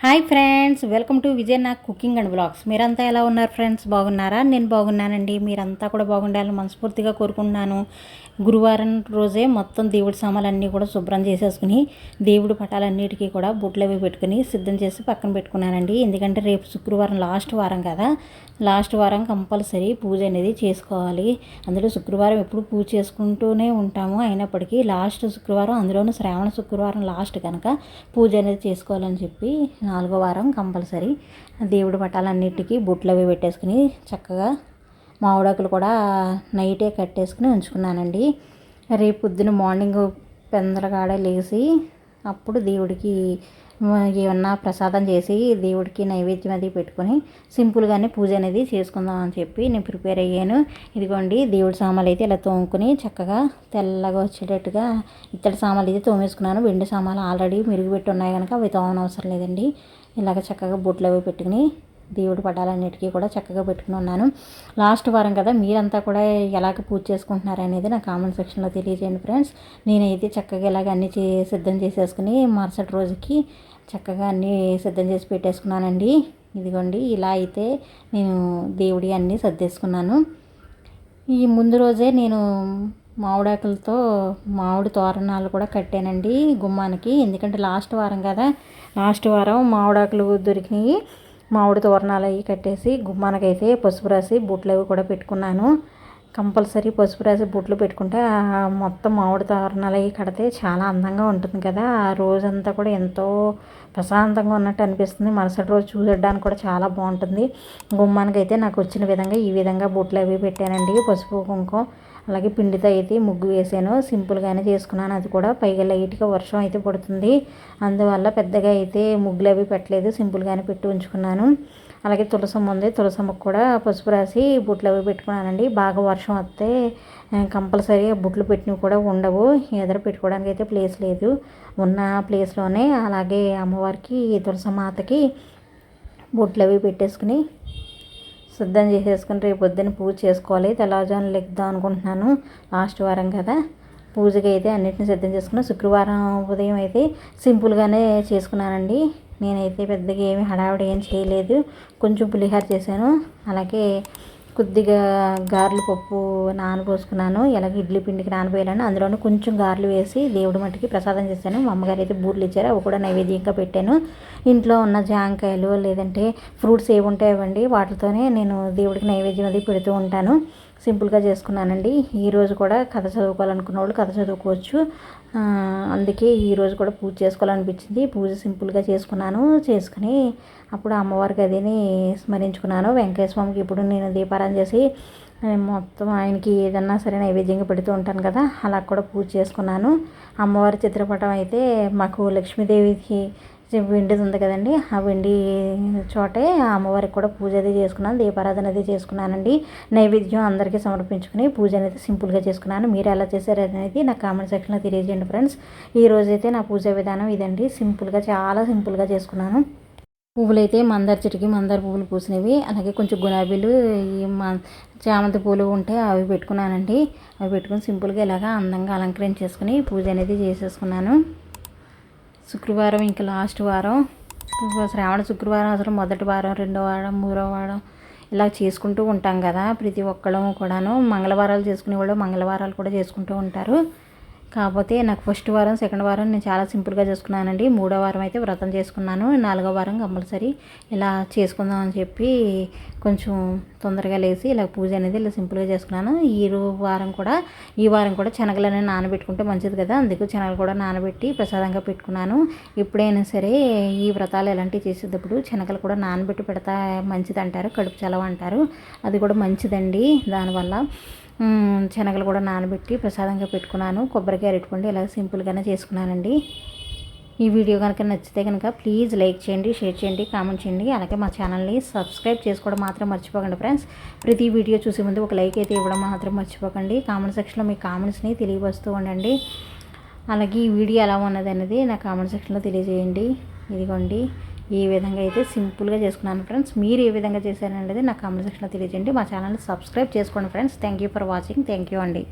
Hi friends welcome to Vijay Nag cooking and blogs. మీరంతా ఎలా ఉన్నారు ఫ్రెండ్స్? బాగున్నారా? నేను బాగున్నానండి. మీరంతా కూడా బాగుండాలని మనస్ఫూర్తిగా కోరుకుంటున్నాను. గురువారం రోజే మొత్తం దేవుడి సామాన్లన్నీ కూడా శుభ్రం చేసేసుకుని దేవుడి పటాలన్నిటికీ కూడా బుట్లు అవి పెట్టుకుని సిద్ధం చేసి పక్కన పెట్టుకున్నానండి. ఎందుకంటే రేపు శుక్రవారం లాస్ట్ వారం కదా. లాస్ట్ వారం కంపల్సరీ పూజ అనేది చేసుకోవాలి. అందులో శుక్రవారం ఎప్పుడు పూజ చేసుకుంటూనే ఉంటాము. అయినప్పటికీ లాస్ట్ శుక్రవారం అందులోనూ శ్రావణ శుక్రవారం లాస్ట్ కనుక పూజ అనేది చేసుకోవాలని చెప్పి నాలుగో వారం కంపల్సరీ దేవుడి పటాలన్నిటికీ బుట్లు అవి పెట్టేసుకుని చక్కగా మామిడాకులు కూడా నైటే కట్టేసుకుని ఉంచుకున్నానండి. రేపు పొద్దున మార్నింగ్ పెందలగాడ లేచి అప్పుడు దేవుడికి ఏమన్నా ప్రసాదం చేసి దేవుడికి నైవేద్యం అది పెట్టుకొని సింపుల్గానే పూజ అనేది చేసుకుందాం అని చెప్పి నేను ప్రిపేర్ అయ్యాను. ఇదిగోండి దేవుడి సామాన్లు అయితే ఇలా తోముకుని చక్కగా తెల్లగా వచ్చేటట్టుగా ఇత్తడి సామాన్లు అయితే తోమేసుకున్నాను. వెండి సామాన్లు ఆల్రెడీ మెరుగుపెట్టి ఉన్నాయి కనుక అవి తోమనవసరం లేదండి. ఇలాగ చక్కగా బొట్లు అవి పెట్టుకుని దేవుడి పటాలన్నిటికీ కూడా చక్కగా పెట్టుకుని ఉన్నాను. లాస్ట్ వారం కదా మీరంతా కూడా ఎలాగ పూజ చేసుకుంటున్నారు అనేది నా కామెంట్ సెక్షన్లో తెలియజేయండి ఫ్రెండ్స్. నేనైతే చక్కగా ఇలాగ అన్ని చే సిద్ధం చేసేసుకుని మరుసటి రోజుకి చక్కగా అన్నీ సిద్ధం చేసి పెట్టేసుకున్నానండి. ఇదిగోండి ఇలా అయితే నేను దేవుడి అన్నీ సర్దేసుకున్నాను. ఈ ముందు రోజే నేను మామిడాకులతో మామిడి తోరణాలు కూడా కట్టానండి గుమ్మానికి. ఎందుకంటే లాస్ట్ వారం కదా లాస్ట్ వారం మామిడాకులు దొరికినాయి. మామిడి తోరణాలు అవి కట్టేసి గుమ్మానికైతే పసుపు రాసి బుట్టలు అవి కూడా పెట్టుకున్నాను. కంపల్సరీ పసుపు రాసి బుట్లు పెట్టుకుంటే మొత్తం మామిడి తోరణాలు అవి కడితే చాలా అందంగా ఉంటుంది కదా. ఆ రోజంతా కూడా ఎంతో ప్రశాంతంగా ఉన్నట్టు అనిపిస్తుంది. మరుసటి రోజు చూడడానికి కూడా చాలా బాగుంటుంది. గుమ్మానికి అయితే నాకు వచ్చిన విధంగా ఈ విధంగా బుట్లు అవి పెట్టానండి. పసుపు కుంకుమ అలాగే పిండితో అయితే ముగ్గు వేసాను సింపుల్గానే చేసుకున్నాను. అది కూడా పైగా లైట్గా వర్షం అయితే పడుతుంది. అందువల్ల పెద్దగా అయితే ముగ్గులు అవి పెట్టలేదు. సింపుల్గానే పెట్టి ఉంచుకున్నాను. అలాగే తులసమ్మ ఉంది. తులసమ్మకు కూడా పసుపు రాసి బుట్లు అవి పెట్టుకున్నానండి. బాగా వర్షం వస్తే కంపల్సరీ బుట్లు పెట్టినవి కూడా ఉండవు. ఎదురు పెట్టుకోవడానికి అయితే ప్లేస్ లేదు. ఉన్న ప్లేస్లోనే అలాగే అమ్మవారికి తులసమాతకి బుట్లు అవి పెట్టేసుకుని సిద్ధం చేసేసుకుని రేపు పొద్దున్న పూజ చేసుకోవాలి. తెల్లవారుజామున లెగ్దాం అనుకుంటున్నాను. లాస్ట్ వారం కదా. పూజకి అయితే అన్నిటిని సిద్ధం చేసుకుని శుక్రవారం ఉదయం అయితే సింపుల్గానే చేసుకున్నానండి. నేనైతే పెద్దగా ఏమి హడావిడి ఏం చేయలేదు. కొంచెం పులిహార చేశాను. అలాగే కొద్దిగా గారెలు పప్పు నానబోసుకున్నాను. ఎలాగ ఇడ్లీ పిండికి నానబోయాను అందులోనే కొంచెం గారెలు వేసి దేవుడి మట్టికి ప్రసాదం చేశాను. మా అమ్మగారు అయితే బూర్లు ఇచ్చారు. అవి కూడా నైవేద్యంగా పెట్టాను. ఇంట్లో ఉన్న జాంకాయలు లేదంటే ఫ్రూట్స్ ఏవి ఉంటాయండి వాటితోనే నేను దేవుడికి నైవేద్యం అది పెడుతూ ఉంటాను. సింపుల్గా చేసుకున్నానండి. ఈరోజు కూడా కథ చదువుకోవాలనుకున్న వాళ్ళు కథ చదువుకోవచ్చు. అందుకే ఈరోజు కూడా పూజ చేసుకోవాలనిపించింది. పూజ సింపుల్గా చేసుకున్నాను చేసుకుని అప్పుడు అమ్మవారికి అదిని స్మరించుకున్నాను. వెంకటేశ్వర స్వామికి ఇప్పుడు నేను దీపారాధన చేసి మొత్తం ఆయనకి ఏదన్నా సరే నైవేద్యంగా పెడుతూ ఉంటాను కదా అలా కూడా పూజ చేసుకున్నాను. అమ్మవారి చిత్రపటం అయితే మాకు లక్ష్మీదేవికి వెండిది ఉంది కదండి. ఆ వెండి చోటే అమ్మవారికి కూడా పూజ అది చేసుకున్నాను. దీపారాధన అది చేసుకున్నానండి. నైవేద్యం అందరికీ సమర్పించుకుని పూజ అనేది సింపుల్గా చేసుకున్నాను. మీరు ఎలా చేశారు అనేది నా కామెంట్ సెక్షన్లో తెలియజేయండి ఫ్రెండ్స్. ఈ రోజైతే నా పూజ విధానం ఇదండి. సింపుల్గా చాలా సింపుల్గా చేసుకున్నాను. పువ్వులు అయితే మందార చెట్టుకి మందార పువ్వులు పూసినవి. అలాగే కొంచెం గులాబీలు ఈ చామంతి పూలు ఉంటే అవి పెట్టుకున్నానండి. అవి పెట్టుకుని సింపుల్గా ఇలాగా అందంగా అలంకరించేసుకుని పూజ అనేది చేసేసుకున్నాను. శుక్రవారం ఇంకా లాస్ట్ వారం. శ్రావణ శుక్రవారం అసలు మొదటి వారం రెండో వారం మూడో వారం ఇలా చేసుకుంటూ ఉంటాం కదా ప్రతి ఒక్కళ్ళము కూడాను. మంగళవారాలు చేసుకునేవాళ్ళు మంగళవారాలు కూడా చేసుకుంటూ ఉంటారు. కాకపోతే నాకు ఫస్ట్ వారం సెకండ్ వారం నేను చాలా సింపుల్గా చేసుకున్నానండి. మూడో వారం అయితే వ్రతం చేసుకున్నాను. నాలుగో వారం కంపల్సరీ ఇలా చేసుకుందాం అని చెప్పి కొంచెం తొందరగా లేచి ఇలా పూజ అనేది ఇలా సింపుల్గా చేసుకున్నాను. ఈ వారం కూడా ఈ వారం కూడా శనగలు అనేది నానబెట్టుకుంటే మంచిది కదా. అందుకు శనగలు కూడా నానబెట్టి ప్రసాదంగా పెట్టుకున్నాను. ఎప్పుడైనా సరే ఈ వ్రతాలు ఎలాంటివి చేసేటప్పుడు శనగలు కూడా నానబెట్టి పెడతా మంచిది అంటారు కడుపు చలవ అంటారు. అది కూడా మంచిదండి దానివల్ల. శనగలు కూడా నానబెట్టి ప్రసాదంగా పెట్టుకున్నాను. కొబ్బరికాయ పెట్టుకోండి ఇలా సింపుల్గానే చేసుకున్నానండి. ఈ వీడియో కనుక నచ్చితే కనుక ప్లీజ్ లైక్ చేయండి షేర్ చేయండి కామెంట్ చేయండి. అలాగే మా ఛానల్ని సబ్స్క్రైబ్ చేసుకోవడం మాత్రం మర్చిపోకండి ఫ్రెండ్స్. ప్రతి వీడియో చూసే ముందు ఒక లైక్ అయితే ఇవ్వడం మాత్రం మర్చిపోకండి. కామెంట్ సెక్షన్లో మీ కామెంట్స్ని తెలియవస్తూ ఉండండి. అలాగే ఈ వీడియో ఎలా ఉన్నది అనేది నా కామెంట్ సెక్షన్లో తెలియజేయండి. ఇదిగోండి. ఈ విధంగా అయితే సింపుల్గా చేసుకున్నాను ఫ్రెండ్స్. మీరు ఏ విధంగా చేశారనేది నాకు కామెంట్ సెక్షన్లో తెలియజేయండి. మా ఛానల్ని సబ్స్క్రైబ్ చేసుకోండి friends. Thank you for watching. Thank you అండి.